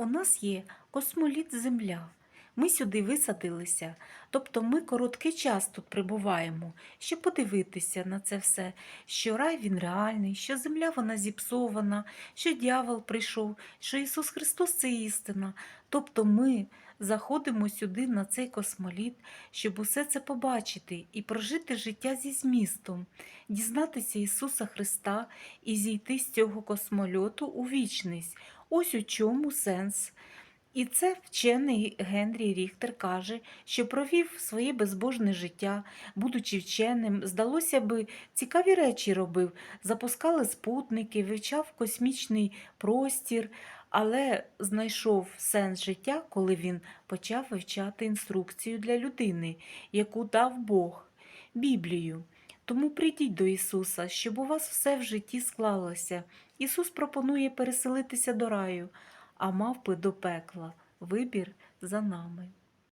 У нас є космоліт Земля. Ми сюди висадилися, тобто ми короткий час тут прибуваємо, щоб подивитися на це все, що рай він реальний, що земля вона зіпсована, що дьявол прийшов, що Ісус Христос це істина. Тобто ми заходимо сюди на цей космоліт, щоб усе це побачити і прожити життя зі змістом, дізнатися Ісуса Христа і зійти з цього космольоту у вічність. Ось у чому сенс. І це вчений Генрі Ріхтер каже, що провів своє безбожне життя, будучи вченим, здалося би, цікаві речі робив, запускали спутники, вивчав космічний простір, але знайшов сенс життя, коли він почав вивчати інструкцію для людини, яку дав Бог, Біблію. Тому прийдіть до Ісуса, щоб у вас все в житті склалося. Ісус пропонує переселитися до раю, а мавпи до пекла. Вибір за нами.